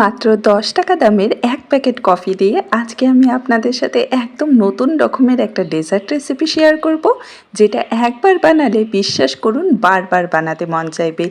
মাত্র দশ টাকা দামের এক প্যাকেট কফি দিয়ে আজকে আমি আপনাদের সাথে একদম নতুন রকমের একটা ডেজার্ট রেসিপি শেয়ার করব, যেটা একবার বানালে বিশ্বাস করুন বারবার বানাতে মন চাইবে।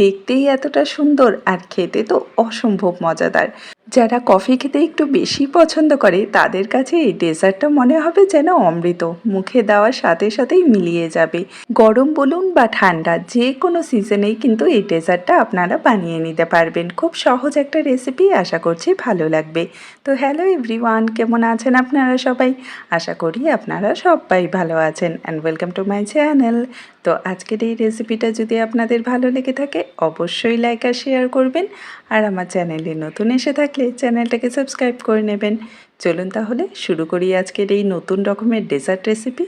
দেখতেই এতটা সুন্দর আর খেতে তো অসম্ভব মজাদার। যারা কফি খেতে একটু বেশি পছন্দ করে, তাদের কাছে এই ডেজার্টটা মনে হবে যেন অমৃত। মুখে দেওয়ার সাথে সাথেই মিলিয়ে যাবে। গরম বলুন বা ঠান্ডা, যে কোনো সিজনেই কিন্তু এই ডেজার্টটা আপনারা বানিয়ে নিতে পারবেন। খুব সহজ একটা রেসিপি, আশা করছি ভালো লাগবে। তো হ্যালো এভরিওয়ান, কেমন আছেন আপনারা সবাই? আশা করি আপনারা সবাই ভালো আছেন। And welcome to my channel তো আজকের এই রেসিপিটা যদি আপনাদের ভালো লেগে থাকে, অবশ্যই লাইক আর শেয়ার করবেন। আর আমার চ্যানেলে নতুন এসে থাকলে চ্যানেলটাকে সাবস্ক্রাইব করে নেবেন। চলুন তাহলে শুরু করি আজকের এই নতুন রকমের ডেজার্ট রেসিপি।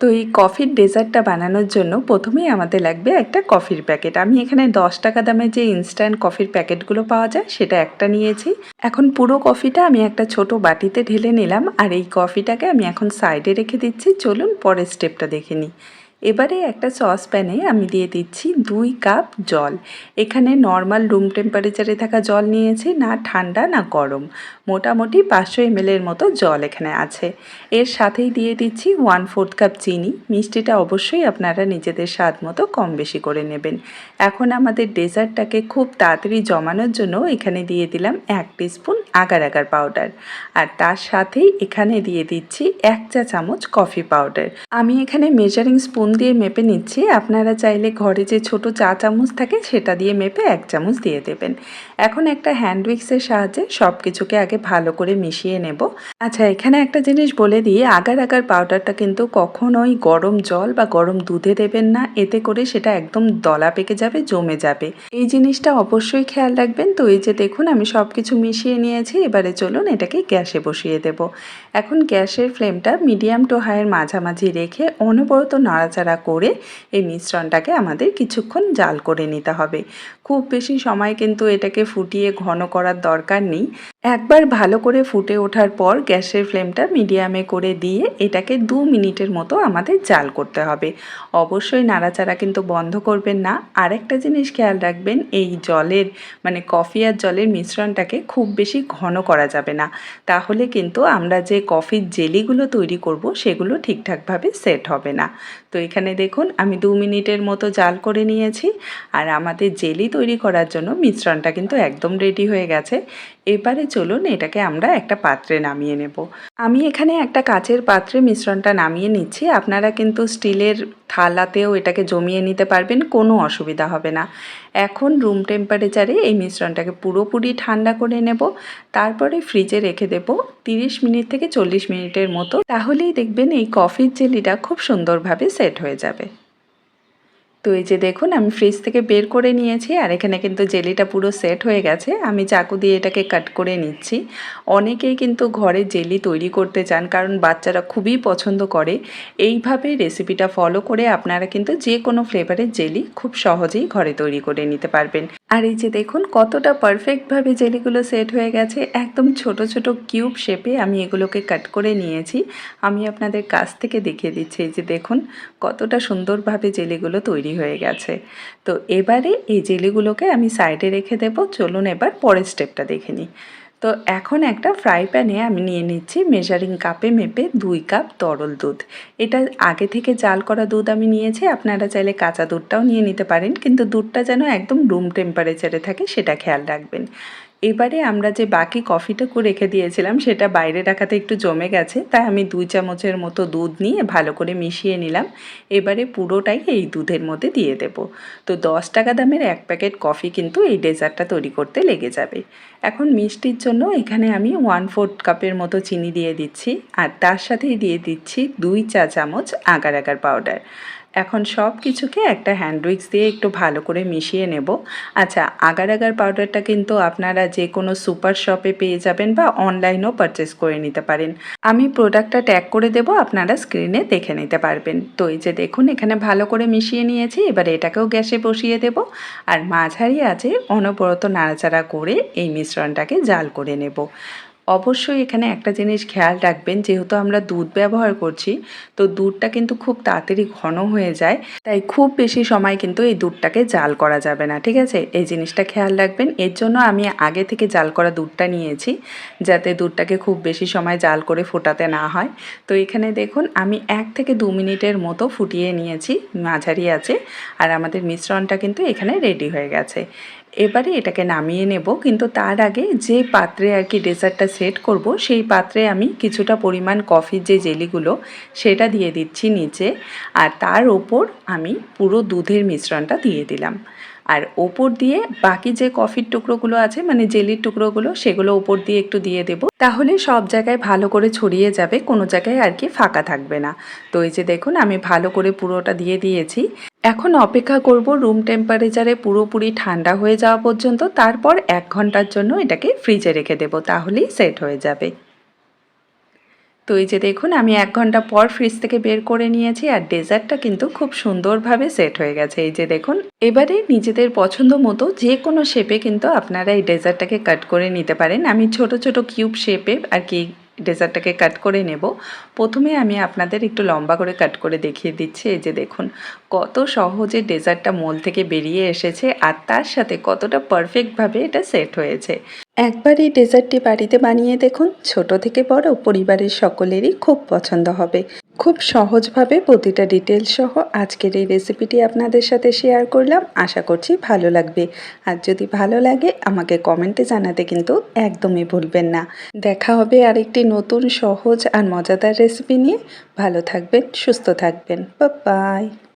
তো এই কফির ডেজার্টটা বানানোর জন্য প্রথমেই আমাদের লাগবে একটা কফির প্যাকেট। আমি এখানে দশ টাকা দামের যে ইনস্ট্যান্ট কফির প্যাকেটগুলো পাওয়া যায়, সেটা একটা নিয়েছি। এখন পুরো কফিটা আমি একটা ছোট বাটিতে ঢেলে নিলাম। আর এই কফিটাকে আমি এখন সাইডে রেখে দিচ্ছি। চলুন পরের স্টেপটা দেখে নিই। এবারে একটা সসপ্যানে আমি দিয়ে দিচ্ছি দুই কাপ জল। এখানে নর্মাল রুম টেম্পারেচারে থাকা জল নিয়েছি, না ঠান্ডা, না গরম। মোটামুটি পাঁচশো এমএলের মতো জল এখানে আছে। এর সাথেই দিয়ে দিচ্ছি ওয়ান ফোর্থ কাপ চিনি। মিষ্টিটা অবশ্যই আপনারা নিজেদের স্বাদ মতো কম বেশি করে নেবেন। এখন আমাদের ডেজার্টটাকে খুব তাড়াতাড়ি জমানোর জন্য এখানে দিয়ে দিলাম এক স্পুন আগার আগার পাউডার আর তার সাথেই এখানে দিয়ে দিচ্ছি এক চা চামচ কফি পাউডার আমি এখানে মেজারিং স্পুন দিয়ে মেপে নিচ্ছি। আপনারা চাইলে ঘরে যে ছোট চা চামচ থাকে, সেটা দিয়ে মেপে এক চামচ দিয়ে দেবেন। এখন একটা হ্যান্ড উইক্সের সাহায্যে সব কিছুকে আগে ভালো করে মিশিয়ে নেব। আচ্ছা এখানে একটা জিনিস বলে দিই, আগার আগার পাউডারটা কিন্তু কখনোই গরম জল বা গরম দুধে দেবেন না। এতে করে সেটা একদম দলা পেকে যাবে, জমে যাবে। এই জিনিসটা অবশ্যই খেয়াল রাখবেন। তো এই যে দেখুন, আমি সব কিছু মিশিয়ে নিয়েছি। এবারে চলুন এটাকে গ্যাসে বসিয়ে দেব। এখন গ্যাসের ফ্লেমটা মিডিয়াম টু হাইয়ের মাঝামাঝি রেখে অনবরত নাড়াচাড়া করে এই মিশ্রণটাকে আমাদের কিছুক্ষণ জাল করে নিতে হবে। খুব বেশি সময় কিন্তু এটাকে ফুটিয়ে ঘন করার দরকার নেই। একবার ভালো করে ফুটে ওঠার পর গ্যাসের ফ্লেমটা মিডিয়ামে করে দিয়ে এটাকে দু মিনিটের মতো আমাদের জাল করতে হবে। অবশ্যই নাড়াচাড়া কিন্তু বন্ধ করবেন না। আরেকটা জিনিস খেয়াল রাখবেন, এই জলের মানে কফি আর জলের মিশ্রণটাকে খুব বেশি ঘন করা যাবে না। তাহলে কিন্তু আমরা যে কফির জেলিগুলো তৈরি করব, সেগুলো ঠিকঠাকভাবে সেট হবে না। তো এখানে দেখুন, আমি দু মিনিটের মতো জাল করে নিয়েছি। আর আমাদের জেলি তৈরি করার জন্য মিশ্রণটা কিন্তু একদম রেডি হয়ে গেছে। এবারে চলুন এটাকে আমরা একটা পাত্রে নামিয়ে নেব। আমি এখানে একটা কাচের পাত্রে মিশ্রণটা নামিয়ে নিচ্ছি। আপনারা কিন্তু স্টিলের থালাতেও এটাকে জমিয়ে নিতে পারবেন, কোনো অসুবিধা হবে না। এখন রুম টেম্পারেচারে এই মিশ্রণটাকে পুরোপুরি ঠান্ডা করে নেব, তারপরে ফ্রিজে রেখে দেব তিরিশ মিনিট থেকে চল্লিশ মিনিটের মতো। তাহলেই দেখবেন এই কফির জেলিটা খুব সুন্দরভাবে সেট হয়ে যাবে। তো এই যে দেখুন, আমি ফ্রিজ থেকে বের করে নিয়েছি আর এখানে কিন্তু জেলিটা পুরো সেট হয়ে গেছে। আমি চাকু দিয়ে এটাকে কাট করে নিচ্ছি। অনেকেই কিন্তু ঘরে জেলি তৈরি করতে চান, কারণ বাচ্চারা খুবই পছন্দ করে। এইভাবে রেসিপিটা ফলো করে আপনারা কিন্তু যে কোনো ফ্লেভারের জেলি খুব সহজেই ঘরে তৈরি করে নিতে পারবেন। আর এই যে দেখুন, কতটা পারফেক্টভাবে জেলিগুলো সেট হয়ে গেছে। একদম ছোট ছোট কিউব শেপে আমি এগুলোকে কাট করে নিয়েছি। আমি আপনাদের কাছ থেকে দেখিয়ে দিচ্ছি এই যে দেখুন, কতটা সুন্দরভাবে জেলিগুলো তৈরি হয়ে গেছে। তো এবারে এই জেলিগুলোকে আমি সাইডে রেখে দেব। চলুন এবার পরের স্টেপটা দেখে নিই। তো এখন একটা ফ্রাই প্যানে আমি নিয়ে নিচ্ছি মেজারিং কাপে মেপে দুই কাপ তরল দুধ। এটা আগে থেকে জাল করা দুধ আমি নিয়েছি, আপনারা চাইলে কাঁচা দুধটাও নিয়ে নিতে পারেন, কিন্তু দুধটা যেন একদম রুম টেম্পারেচারে থাকে, সেটা খেয়াল রাখবেন। এবারে আমরা যে বাকি কফিটুকু রেখে দিয়েছিলাম, সেটা বাইরে রাখাতে একটু জমে গেছে। তাই আমি দুই চামচের মতো দুধ নিয়ে ভালো করে মিশিয়ে নিলাম। এবারে পুরোটাই এই দুধের মধ্যে দিয়ে দেব। তো দশ টাকা দামের এক প্যাকেট কফি কিন্তু এই ডেজার্টটা তৈরি করতে লেগে যাবে। এখন মিষ্টির জন্য এখানে আমি ওয়ান ফোর্থ কাপের মতো চিনি দিয়ে দিচ্ছি। আর তার সাথেই দিয়ে দিচ্ছি দুই চা চামচ আগার আগার পাউডার। এখন সব কিছুকে একটা হ্যান্ড উইক্স দিয়ে একটু ভালো করে মিশিয়ে নেব। আচ্ছা আগার আগার পাউডারটা কিন্তু আপনারা যে কোনো সুপার শপে পেয়ে যাবেন বা অনলাইনেও পারচেস করে নিতে পারেন। আমি প্রোডাক্টটা ট্যাগ করে দেব, আপনারা স্ক্রিনে দেখে নিতে পারবেন। তো এই যে দেখুন, এখানে ভালো করে মিশিয়ে নিয়েছি, এবার এটাকেও গ্যাসে বসিয়ে দেব। আর মাঝারি আছে অনবরত নাড়াচাড়া করে এই মিশ্রণটাকে জাল করে নেব। অবশ্যই এখানে একটা জিনিস খেয়াল রাখবেন, যেহেতু আমরা দুধ ব্যবহার করছি, তো দুধটা কিন্তু খুব তাড়াতাড়ি ঘন হয়ে যায়, তাই খুব বেশি সময় কিন্তু এই দুধটাকে জাল করা যাবে না, ঠিক আছে? এই জিনিসটা খেয়াল রাখবেন। এর জন্য আমি আগে থেকে জাল করা দুধটা নিয়েছি, যাতে দুধটাকে খুব বেশি সময় জাল করে ফোটাতে না হয়। তো এখানে দেখুন, আমি এক থেকে দু মিনিটের মতো ফুটিয়ে নিয়েছি, মাঝারি আছে, আর আমাদের মিশ্রণটা কিন্তু এখানে রেডি হয়ে গেছে। এবারে এটাকে নামিয়ে নেব, কিন্তু তার আগে যে পাত্রে আর কি ডেজার্টটা সেট করব, সেই পাত্রে আমি কিছুটা পরিমাণ কফির যে জেলিগুলো, সেটা দিয়ে দিচ্ছি নিচে। আর তার ওপর আমি পুরো দুধের মিশ্রণটা দিয়ে দিলাম। আর ওপর দিয়ে বাকি যে কফির টুকরোগুলো আছে মানে জেলির টুকরোগুলো, সেগুলো ওপর দিয়ে একটু দিয়ে দেব। তাহলে সব জায়গায় ভালো করে ছড়িয়ে যাবে, কোনো জায়গায় আর কি ফাঁকা থাকবে না। তো এই যে দেখুন, আমি ভালো করে পুরোটা দিয়ে দিয়েছি। এখন অপেক্ষা করব রুম টেম্পারেচারে পুরোপুরি ঠান্ডা হয়ে যাওয়া পর্যন্ত, তারপর এক ঘণ্টার জন্য এটাকে ফ্রিজে রেখে দেবো, তাহলেই সেট হয়ে যাবে। তো এই যে দেখুন, আমি এক ঘণ্টা পর ফ্রিজ থেকে বের করে নিয়েছি আর ডেজার্টটা কিন্তু খুব সুন্দরভাবে সেট হয়ে গেছে। এই যে দেখুন, এবারে নিজেদের পছন্দ মতো যে কোনো শেপে কিন্তু আপনারা এই ডেজার্টটাকে কাট করে নিতে পারেন। আমি ছোট ছোট কিউব শেপে আর কি ডেজার্টটাকে কাট করে নেব। প্রথমে আমি আপনাদের একটু লম্বা করে কাট করে দেখিয়ে দিচ্ছি। এই যে দেখুন, কত সহজে ডেজার্টটা মোল থেকে বেরিয়ে এসেছে আর তার সাথে কতটা পারফেক্টভাবে এটা সেট হয়েছে। একবার এই ডেজার্টটি বাড়িতে বানিয়ে দেখুন, ছোট থেকে বড় পরিবারের সকলেরই খুব পছন্দ হবে। খুব সহজভাবে প্রতিটা ডিটেলস সহ আজকের এই রেসিপিটি আপনাদের সাথে শেয়ার করলাম। আশা করছি ভালো লাগবে। আর যদি ভালো লাগে, আমাকে কমেন্টে জানাতে কিন্তু একদমই ভুলবেন না। দেখা হবে আরেকটি নতুন সহজ আর মজাদার রেসিপি নিয়ে। ভালো থাকবেন, সুস্থ থাকবেন। বাই